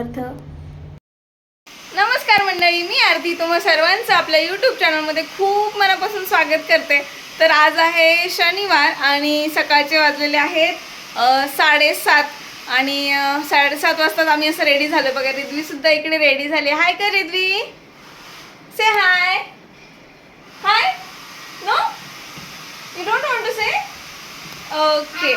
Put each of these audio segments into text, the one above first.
समर्थ. नमस्कार मंडळी मी आरती. तुम्हा सर्वांचं आपल्या यूट्यूब चॅनलमध्ये खूप मनापासून स्वागत करते. तर आज आहे शनिवार आणि सकाळचे वाजलेले आहेत साडेसात आणि साडेसात वाजताच आम्ही असं रेडी झालो बघा रिद्वी सुद्धा इकडे रेडी झाली. हाय का Riddhi? Say hi hi no you don't want to say okay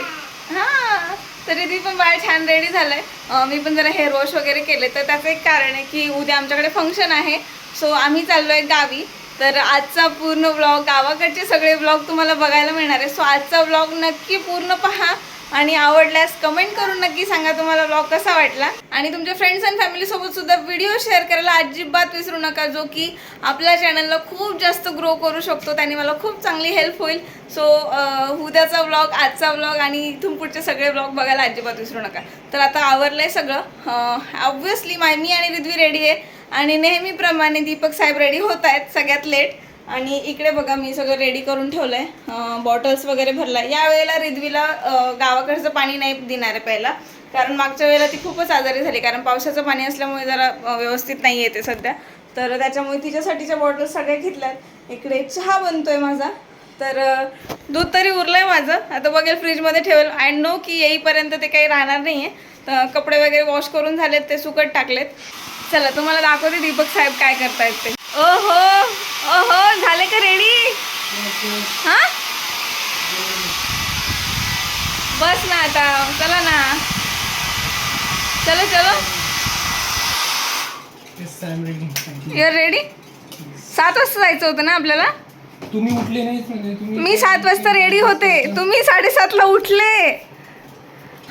हां. तर ती पण बाळ छान रेडी झालंय. आहे मी पण जरा हेअर वॉश वगैरे केले. तर त्याचं एक कारण आहे की उद्या आमच्याकडे फंक्शन आहे. सो आम्ही चाललो आहे गावी. तर आजचा पूर्ण ब्लॉग गावाकडचे सगळे ब्लॉग तुम्हाला बघायला मिळणार आहे. सो आजचा ब्लॉग नक्की पूर्ण पहा. आणि आवडल्यास कमेंट करून नक्की सांगा तुम्हाला ब्लॉग कसा वाटला. आणि तुमच्या फ्रेंड्स अँड फॅमिलीसोबत सुद्धा व्हिडिओ शेअर करायला अजिबात विसरू नका जो की आपल्या चॅनलला खूप जास्त ग्रो करू शकतो त्याने मला खूप चांगली हेल्प होईल. सो उद्याचा ब्लॉग आजचा ब्लॉग आणि इथून पुढचे सगळे ब्लॉग बघायला अजिबात विसरू नका. तर आता आवरलंय सगळं. ऑब्व्हियसली माय मी आणि रिद्वी रेडी आहे. आणि नेहमीप्रमाणे दीपक साहेब रेडी होत आहेत सगळ्यात लेट आणि इकडे बघा मी सगळं रेडी करून ठेवलंय. बॉटल्स वगैरे भरलाय. या वेळेला रिद्वीला गावाकडचं पाणी नाही देणार आहे पहिला कारण मागच्या वेळेला ती खूपच आजारी झाली. कारण पावसाचं पाणी असल्यामुळे जरा व्यवस्थित नाही येते सध्या. तर त्याच्यामुळे तिच्यासाठीच्या बॉटल्स सगळ्या घेतल्यात. इकडे चहा बनतोय माझा. तर दूध तरी उरलंय माझं. आता बघेल फ्रीजमध्ये ठेवेल. आय नो की येईपर्यंत ते काही राहणार नाही आहे तर कपडे वगैरे वॉश करून झालेत ते सुकट टाकलेत. चला तुम्हाला दाखवते दीपक साहेब काय करतायत ते. ओहो ओहो झाले का रेडी? हा? बस ना आता चला ना. चलो चलो. युअर रेडी सात वाजता जायचं होतं ना आपल्याला? तुम्ही उठले तुम्ही मी सात वाजता रेडी होते. तुम्ही साडेसातला उठले.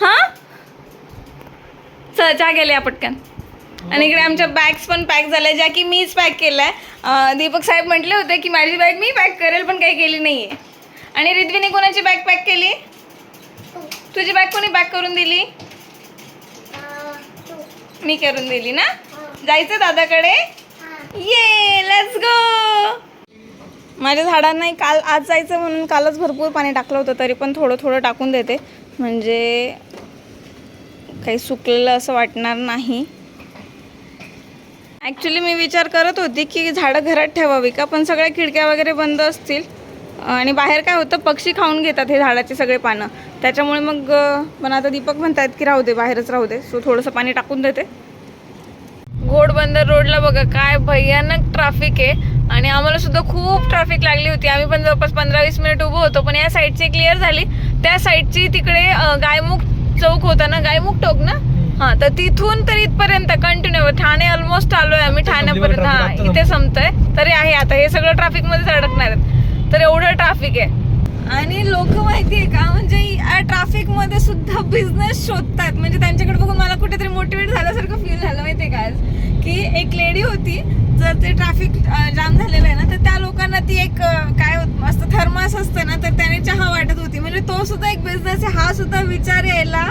हा? चल चहा गेले पटकन. आणि इकडे आमच्या बॅग्स पण पॅक झाल्या ज्या की मीच पॅक केल्या दीपक साहेब म्हटले होते की माझी बॅग मी पॅक करेल पण काही केली नाही आहे आणि रिद्वीने कोणाची बॅग पॅक केली? तुझी बॅग कोणी पॅक करून दिली? मी करून दिली ना? जायचं दादाकडे? ये लेट्स गो माझ्या झाडांना काल आज जायचं म्हणून कालच भरपूर पाणी टाकलं होतं तरी पण थोडं थोडं टाकून देते. म्हणजे काही सुकलेलं असं वाटणार नाही. ॲक्च्युली मी विचार करत होती की झाडं घरात ठेवावी का? पण सगळ्या खिडक्या वगैरे बंद असतील. आणि बाहेर काय होतं पक्षी खाऊन घेतात हे झाडाचे सगळे पानं. त्याच्यामुळे मग पण आता दीपक म्हणतात की राहू दे बाहेरच राहू दे. सो थोडंसं पाणी टाकून देते. घोडबंदर रोडला बघा काय भयानक ट्रॅफिक आहे. आणि आम्हाला सुद्धा खूप ट्रॅफिक लागली होती. आम्ही पण जवळपास पंधरा वीस मिनिट उभं होतो पण या साईडची क्लिअर झाली. त्या साईडची तिकडे गायमुख चौक होता ना? गायमुख टोक ना? हा तर तिथून तर इथपर्यंत कंटिन्यू ठाणे ऑलमोस्ट आलोय आम्ही ठाण्यापर्यंत. हा इथे संपतंय. तरी आहे आता. हे सगळं ट्रॅफिक मध्येच अडकणार आहेत. तर एवढं ट्रॅफिक आहे. आणि लोक माहितीये का म्हणजे या ट्रॅफिकमध्ये सुद्धा बिझनेस शोधतात. म्हणजे त्यांच्याकडे बघून मला कुठेतरी मोटिवेट झाल्यासारखं फील झालं माहितीये का आज? की एक लेडी होती जर ते ट्रॅफिक जाम झालेलं आहे ना तर त्या लोकांना ती एक काय होत असतं थर्मास असतं ना तर त्याने चहा वाटत होती. म्हणजे तो सुद्धा एक बिझनेस आहे. हा सुद्धा विचार यायला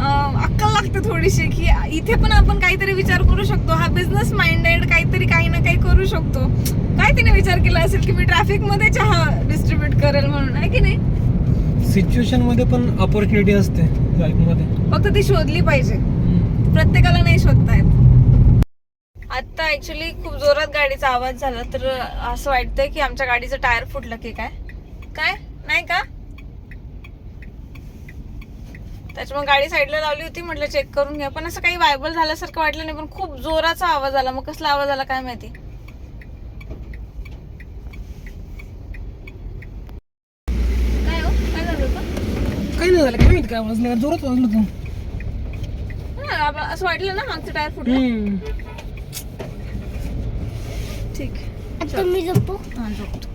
अक्कल लागते थोडीशी की इथे पण आपण काहीतरी विचार करू शकतो. हा बिझनेस माइंडेड काहीतरी काही ना काही करू शकतो. काय तिने विचार केला असेल की मी ट्रॅफिकमध्ये चहा डिस्ट्रीब्यूट करेल म्हणून आहे की नाही? सिच्युएशनमध्ये पण ऑपॉर्च्युनिटी असते लाईफमध्ये. फक्त ती शोधली पाहिजे. प्रत्येकाला नाही शोधता येत. आता ऍक्च्युली खूप जोरात गाडीचा आवाज झाला तर असं वाटतंय की आमच्या गाडीचं टायर फुटलं की काय? काय? नाही का? त्याच्यामुळे गाडी साईडला लावली होती म्हटलं चेक करून घ्या. पण असं काही वायबल झाल्यासारखं वाटलं नाही पण खूप जोराचा आवाज आला. मग कसला आवाज आला काय माहिती? काय हो? काय झालं होतं? काही नाही झालं काय माहिती काय वाजलं जोरात वाजलं तू. हा, आप- असं वाटलं ना मागचं टायर फुटलं. ठीक. आता मी झोपू? हा, झोपतो.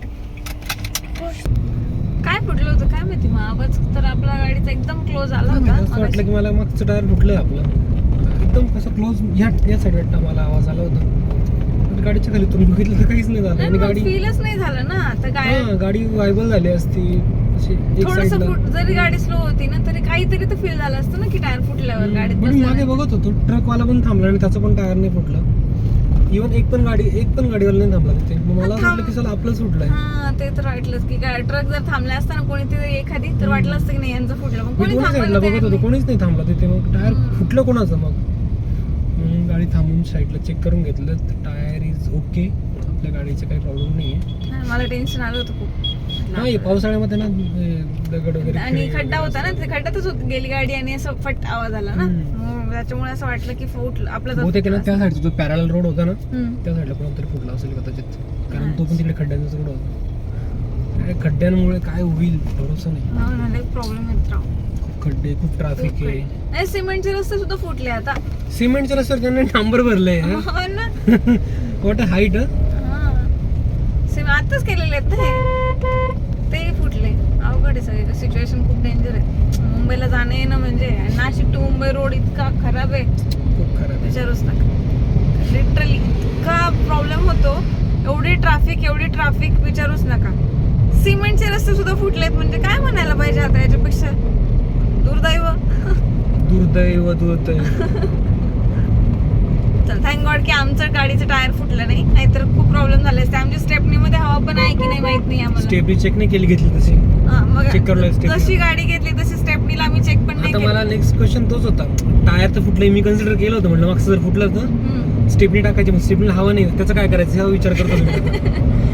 काय फुटलं होतं? काय माहिती मग? आवाज तर आपल्या गाडीचा एकदम क्लोज आला असं होता. वाटलं की मला मागचं टायर फुटलं आपलं. एकदम कसं क्लोज या या साईड वाटतं मला आवाज आला होता. पण गाडीच्या खाली तुम्ही बघितलं तर काहीच नाही झालं. आणि गाडी फीलच नाही झालं ना. तर काय हा गाडी वायबल झाली असती. अशी एक थोडस साईडला जरी गाडी स्लो होती ना तरी काहीतरी तर फील झालं असतं ना की टायर फुटल्यावर गाडीत मागे बसल्यावर. बघत होतो. ट्रकवाला पण थांबला आणि त्याचं पण टायर नाही फुटलं. इव्हन एक पण गाडी एक पण गाडीवाला नाही थांबला तिथे. मग मला असं वाटलं की चला आपलं सुटलंय. हा ते तर वाटलंच की काय ट्रक जर थांबले असता ना कोणी तिथे एखादी तर वाटलं असतं की नाही यांचं फुटलं. मग मी कोणी दोन्ही साईडला थांबलं बघत होतो. कोणीच नाही थांबला तिथे. मग टायर फुटलं कोणाचं मग? हम्म, गाडी थांबून साईडला चेक करून घेतलं. तर टायर इज ओके आपल्या गाडीचं काही प्रॉब्लेम नाही आहे मला टेन्शन आलं होतं खूप. हा हे पावसाळ्यामध्ये ना हे दगड वगैरे आणि खडे खड्डा होता ना. ते खड्ड्यातच होत गेली गाडी आणि असं फट आवाज आला ना. हम्म. मग त्याच्यामुळे असं वाटलं की फुट आपला बहुतेक ना त्या साईडचा जो पॅरल रोड होता ना हम्म. त्या साईडला कोणतरी फुटला असेल कदाचित. कारण तो पण तिकडे खड्ड्यांचाच रोड होता. खड्ड्यांमुळे काय होईल? भरोसा नाही. हा ना प्रॉब्लेम येत राव. खूप खड्डे खूप ट्रॅफिक खूप आहे. खड्डे. नाही सिमेंटचे रस्ते सुद्धा फुटले आता. सिमेंटच्या रस्त्यावर त्यांनी नंबर भरले हो. ना. वॉट हाईट हा. सिम आताच केलेले आहेत ना हे? ते फुटले. अवघड आहे सगळे सिच्युएशन खूप डेंजर आहे. मुंबईला जाणं येणं म्हणजे नाशिक टू मुंबई रोड इतका खराब आहे. खूप खराब विचारूच नका. लिटरली इतका प्रॉब्लेम होतो. एवढी ट्रॅफिक एवढी ट्रॅफिक विचारूच नका. सिमेंटचे रस्ते सुद्धा फुटलेत म्हणजे काय म्हणायला पाहिजे आता याच्यापेक्षा? दुर्दैव. दुर्दैव दुर्दैव. चल थँक गॉड की आमचं गाडीचं टायर फुटलं नाही. नाहीतर खूप प्रॉब्लेम झाले असते. आमच्या स्टेपनी मध्ये हवा पण आहे की नाही माहीत नाही आम्हाला. स्टेपनी चेक नाही केली घेतली तशी? मग. जशी गाडी घेतली तशी स्टेपनीला आम्ही चेक पण नाही आता मला नेक्स्ट क्वेश्चन तोच होता टायर तर फुटलं मी कन्सिडर केलं होतं म्हटलं मागचं जर फुटलं तर हम्म. स्टेपनी टाकायची मग स्टेपनीला हवा नाही त्याचं काय करायचं हा विचार करतो मी.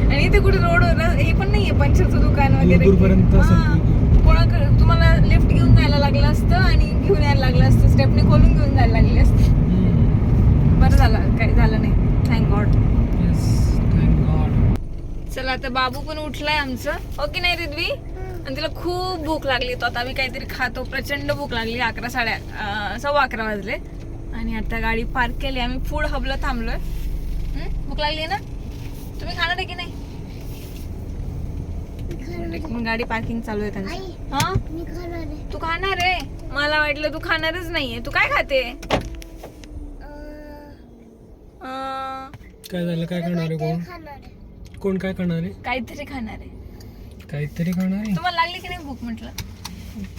आणि इथे कुठे रोड हे पण नाहीये पंचरचं दुकान वगैरे दूरपर्यंत हा. कोणाकडे तुम्हाला लिफ्ट घेऊन जायला लागलं असतं आणि घेऊन यायला लागलं असतं स्टेपनी खोलून घेऊन जायला लागली असते हम्म. बरं झालं काही झालं नाही thank God Yes, thank God. चला आता बाबू पण उठलाय आमचं ओके नाही रिद्वी आणि तिला खूप भूक लागली. तो आता आम्ही काहीतरी खातो. प्रचंड भूक लागली. अकरा साडे सव्वा अकरा वाजले. आणि आता गाडी पार्क केली. आम्ही फूड हबला थांबलोय. हं? भूक लागली ना? तुम्ही खाणार आहे की नाही? मिनिट, गाडी पार्किंग चालू आहे त्यांची. हा? मी आहे. तू खाणार आहे? मला वाटलं तू खाणारच नाहीये. तू काय खाते? काय झालं? काय खाणार आहे कोण? खाणार आहे. कोण काय खाणार आहे? काहीतरी खाणार आहे. काहीतरी खाणार आहे. तुम्हाला लागली की नाही भूक म्हटलं?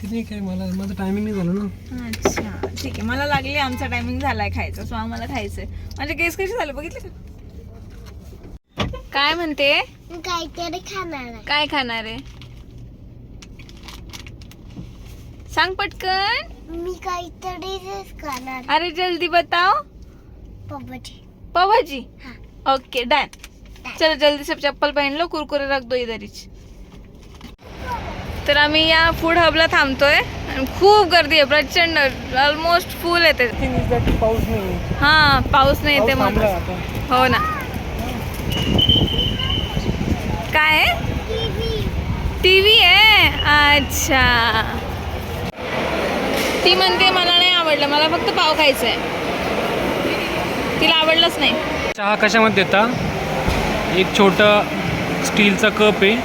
ते नाही काय मला माझं टायमिंग नाही झालं ना. अच्छा ठीक आहे. मला लागली आमचा टायमिंग झालाय खायचा सो आम्हाला खायचंय. माझे केस कसे झाले बघितले का? काय म्हणते? काहीतरी खाणार आहे. काय खाणार आहे? सांग पटकन. मी काहीतरी खाणार अरे जल्दी बताओ पावभाजी. हाँ. ओके डन चलो जल्दी से चप्पल पहन लो कुरकुरे रख दो इधरच तर आम्ही या फूड हबला थांबतोय. आणि खूप गर्दी आहे प्रचंड. ऑलमोस्ट फुल येते पाऊस नाही हा पाऊस नाही येते मग. हो ना. काय? आहे टीव्ही आहे? अच्छा. ती म्हणते मला नाही आवडलं. मला फक्त पाव खायचं आहे. तिला आवडलंच नाही. चहा कशामध्ये देता? एक छोटं स्टीलचा कप आहे.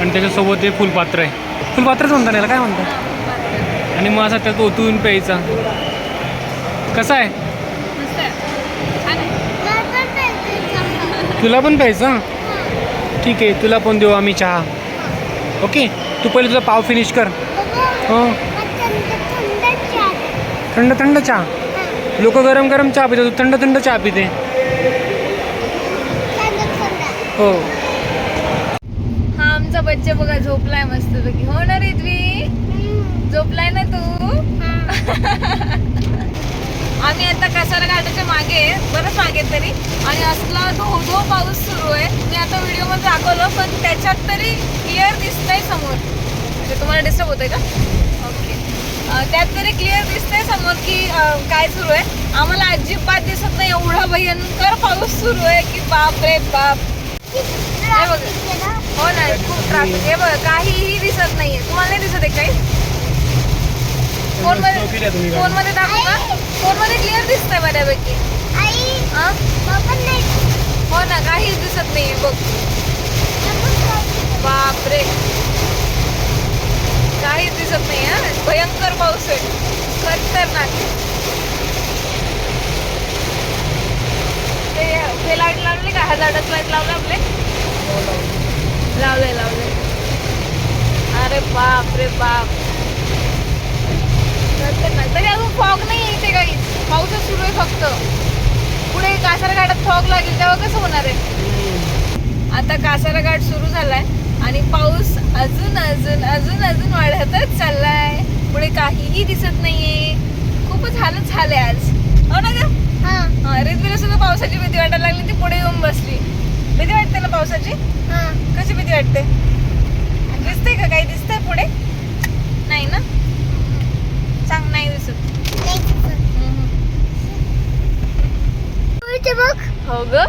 आणि त्याच्यासोबत हे फुलपात्र आहे. फुलपात्रच म्हणता याला काय म्हणतात? आणि मग असा त्यात ओतून प्यायचा. कसा आहे? तुला पण प्यायचा? ठीक आहे तुला पण देऊ आम्ही चहा. ओके तू पहिले तुझा पाव फिनिश कर. हो. थंड थंड चहा लोक गरम गरम चहा? पिते तू थंड थंड चहा पिते. हो. बघा झोपलाय मस्त पैकी. हो ना रिद्वी? झोपलाय ना तू? आम्ही आता कसारा घाटाच्या मागे बरंच मागे तरी. आणि असला तो धो पाऊस सुरू आहे. मी आता व्हिडिओमध्ये दाखवलं पण त्याच्यात तरी क्लिअर दिसतंय समोर. म्हणजे तुम्हाला डिस्टर्ब होतंय का? ओके त्यात तरी क्लिअर दिसतंय समोर की काय सुरू आहे. आम्हाला अजिबात दिसत नाही. एवढा भयंकर पाऊस सुरू आहे की बाप रे बाप. हे बघ. हो ना खूप ट्रॅफिक हे बघ काहीही दिसत नाहीये. तुम्हाला नाही दिसत आहे काही? फोनमध्ये फोनमध्ये दाखवू का फोनमध्ये क्लिअर दिसतंय बऱ्यापैकी. हा? हो ना काहीच दिसत नाहीये बघ. बापरे. काहीच दिसत नाही हा? भयंकर पाऊस आहे. खतरनाक. ते हे लाइट लावले का? हजारच लाइट लावले आपले? लावले लावले अरे बाप रे बाप. खतरनाक तरी अजून फॉग नाही इथे काही पाऊसच सुरू आहे फक्त. पुढे कासारा घाटात फॉग लागेल तेव्हा कसं होणार आहे? आता कासारा घाट सुरू झालाय आणि पाऊस अजून अजून अजून अजून वाढतच चाललाय. पुढे काहीही दिसत नाहीये. खूपच हालत झाले आज. हो ना ग? हा. रिद्वीला सुद्धा पावसाची भीती वाटायला लागली ती पुढे येऊन बसली. भीती वाटते ना पावसाची? हा. कशी भीती वाटते? दिसते का? काही दिसतंय पुढे? नाही ना. सांग नाही दिसत. बघ. हो ग.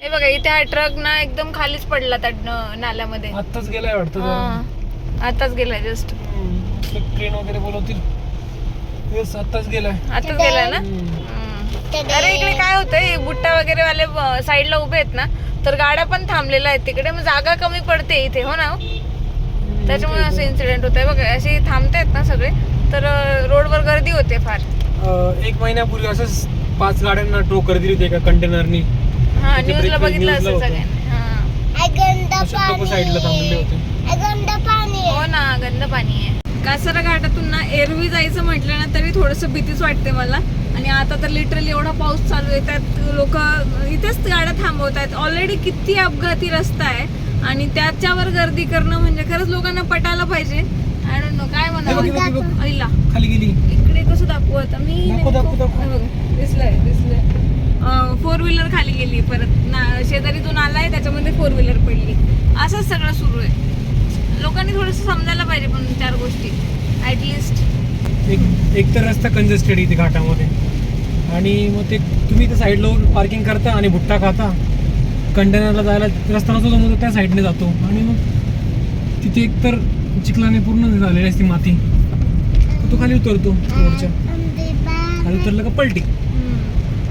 हे बघा इथे हा ट्रक ना एकदम खालीच पडला त्या नाल्यामध्ये. आत्ताच गेलाय वाटतं हा. आताच गेलाय जस्ट ट्रेन वगैरे बोलवतील. तेच आत्ताच गेलाय. आताच गेलाय ना? हम्म. अरे इकडे काय होतंय? बुट्टा वगैरे वाले ब- साईडला उभे आहेत ना तर गाड्या पण थांबलेल्या आहेत तिकडे. मग जागा कमी पडते इथे हो ना हो? त्याच्यामुळे असं इन्सिडेंट होत आहे बघा असे थांबतायत ना सगळे तर अं, रोडवर गर्दी होते फार. अं, एक महिन्यापूर्वी असंच पाच गाड्यांना टो कर दिली होती एका कंटेनरनी हा त्याचे न्यूजला बघितलं असेल होतं. सगळ्यांनी. हा. असे लोक साईडला होते. हो ना गंद पाणी आहे. कासारा घाटातून ना एरवी जायचं म्हटलं ना तरी थोडस भीतीच वाटते मला. आणि आता तर लिटरली एवढा पाऊस चालू आहे त्यात लोक इथेच गाड्या थांबवत आहेत ऑलरेडी किती अपघाती रस्ता आहे आणि त्याच्यावर गर्दी करणं म्हणजे खरंच लोकांना पटायला पाहिजे. आय डोंट नो काय म्हणावं. आईला खाली गेली. इकडे कसं दाखवू आता? मी दिसलंय दिसलंय. फोर व्हीलर खाली गेली परत. ना शेजारी जो नाला आहे त्याच्यामध्ये फोर व्हीलर पडली. असंच सगळं सुरू आहे. लोकांनी थोडस समजायला पाहिजे पण चार गोष्टी. ऍटलिस्ट एक एक तर रस्ता कंजेस्टेड इथे घाटामध्ये. आणि मग ते तुम्ही त्या साईडला पार्किंग करता आणि भुट्टा खाता. कंटेनरला जायला रस्ता नसतो मग त्या साईडने जातो. आणि मग तिथे एक तर चिखलाने पूर्ण झालेली असते माती. तो खाली उतरतो रोडच्या खाली उतरलं का पलटी.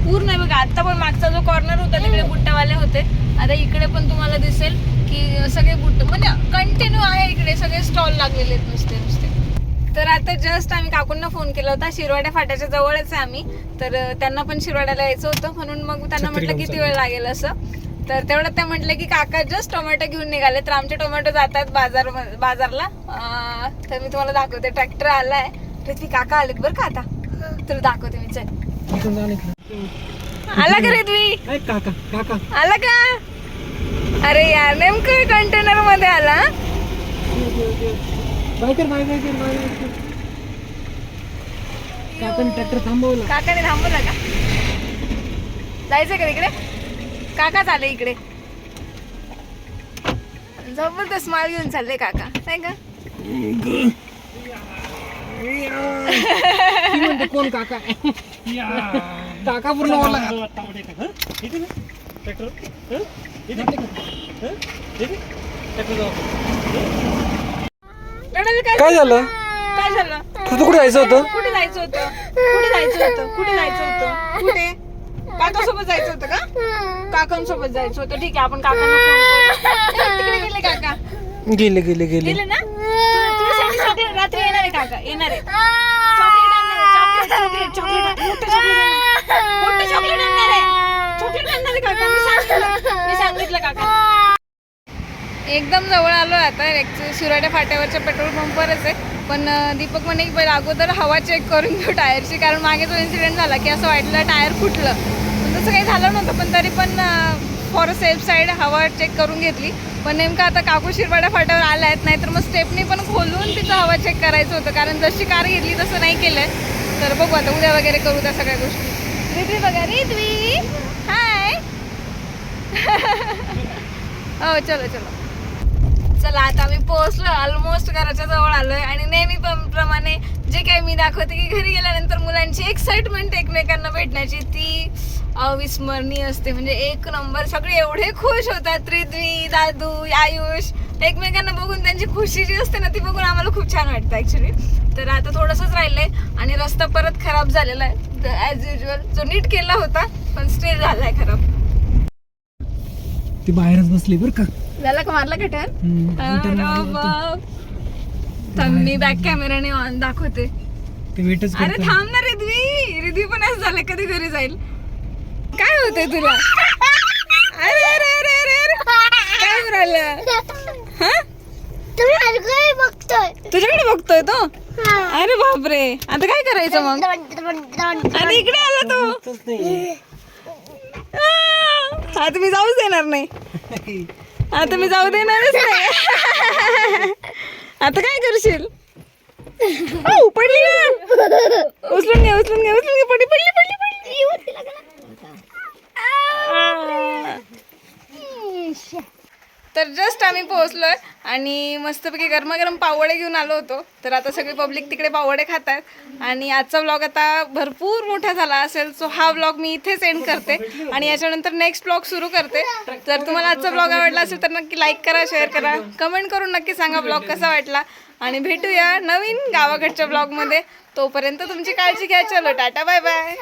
पूर्ण आहे बघा. आता पण मागचा जो कॉर्नर होता तिकडे बुट्टावाले होते. आता इकडे पण तुम्हाला दिसेल. की सगळे बुट्ट म्हणजे कंटिन्यू आहे इकडे सगळे स्टॉल लागलेले आहेत नुसते नुसते. तर आता जस्ट आम्ही काकूंना फोन केला होता. शिरवाड्या फाट्याच्या जवळच आहे आम्ही. तर त्यांना पण शिरवाड्याला यायचं होतं. म्हणून मग त्यांना म्हटलं किती. वेळ लागेल असं. तर तेवढ्यात त्या म्हटलं की काका जस्ट टोमॅटो घेऊन निघाले. तर आमचे टोमॅटो जातात बाजार बाजारला. तर मी तुम्हाला दाखवते. ट्रॅक्टर आलाय. पृथ्वी काका आलेत बरं का आता? तर दाखवते मी. चल. आला का काका काका. आला का? अरे यार नेमकं कंटेनरमध्ये आला? काकाने ट्रॅक्टर थांबवला. काकाने थांबवलं का? जायचं का तिकडे? काकाच आले इकडे. जबरदस्त माल घेऊन चालले काका नाही का? ती म्हणते कोण काका? काका पूर्ण ओला. काय काय झालं? काय झालं? तुझं कुठे जायचं होतं? कुठे जायचं होतं? कुठे जायचं होतं? कुठे जायचं होतं? कुठे? काकासोबत जायचं होतं का? काकांसोबत जायचं होतं. ठीक आहे आपण काकांना करू. तिकडे गेले काका. गेले गेले गेले. गेले ना? रात्री येणार आहे काका. येणार आहे. चॉकलेट आणणार आहे. Chocolate chocolate chocolate. मोठं चॉकलेट आणणार मोठं चॉकलेट काका? मी सांगितलं. मी सांगितलं काका. एकदम जवळ आलो आता. शिराड्या फाट्यावरच्या पेट्रोल पंपवरच आहे. पण दीपक म्हणे की पहिले अगोदर हवा चेक करून घेऊ टायरची. कारण मागे जो इन्सिडेंट झाला की असं वाटलं टायर फुटलं. पण तसं काही झालं नव्हतं पण तरी पण फॉर सेफ साईड हवा चेक करून घेतली. पण नेमकं आता काकू शिरवाड्या फाट्यावर आल्या आहेत नाहीतर मग स्टेपनी पण खोलून तिचं हवा चेक करायचं होतं. कारण जशी कार घेतली तसं नाही केलंय. तर बघू आता उद्या वगैरे करू त्या सगळ्या गोष्टी. रिद्वी बघा रिद्वी हाय हो चलो चलो. चला आता आम्ही पोहोचलो ऑलमोस्ट घराच्या जवळ आलोय. आणि नेहमी प्रमाणे जे काही मी दाखवते की घरी गेल्यानंतर मुलांची एक्साइटमेंट एकमेकांना भेटण्याची ती अविस्मरणीय असते. म्हणजे एक नंबर सगळे एवढे खुश होतात. त्रिद्वी दादू आयुष. एकमेकांना बघून त्यांची खुशी जी असते ना ती बघून आम्हाला खूप छान वाटतं ऍक्च्युली तर आता थोडंसंच राहिलंय आणि रस्ता परत खराब झालेला आहे. ॲज युजल जो नीट केला होता पण स्टील आहे खराब. ती बाहेरच बसली बर का? झाला का मारला हम्म, अरे. बाप. थांब मी बॅक कॅमेराने ऑन दाखवते. ते वेटच अरे करतं थांब ना रिद्वी. रिद्वी पण असं झालं कधी घरी जाईल? काय होतंय तुला? अरे अरे अरे अरे अरे. काय हा? तुम्ही बघतोय. तुझ्याकडे बघतोय तो. अरे बापरे. आता काय करायचं मग. आता इकडे आला तो. आता मी जाऊच देणार नाही. आता मी जाऊ देणारच नाही. आता काय करशील? औ, पडली ना. उचलून घे उचलून घे उचलून घे. पडली पडली पडली पडली. आ. तर जस्ट आम्ही पोहोचलोय. आणि मस्तपैकी गरमागरम पावडे घेऊन आलो होतो. तर आता सगळी पब्लिक तिकडे पावडे खात आहेत आणि आजचा व्लॉग आता भरपूर मोठा झाला असेल सो हा व्लॉग मी इथेच एंड करते. आणि याच्यानंतर नेक्स्ट व्लॉग सुरू करते. जर तुम्हाला आजचा व्लॉग आवडला असेल तर नक्की लाईक करा शेअर करा. कमेंट करून नक्की सांगा ब्लॉग कसा वाटला. आणि भेटूया नवीन गावाकडच्या ब्लॉगमध्ये तोपर्यंत तुमची काळजी घ्या. चलो टाटा बाय बाय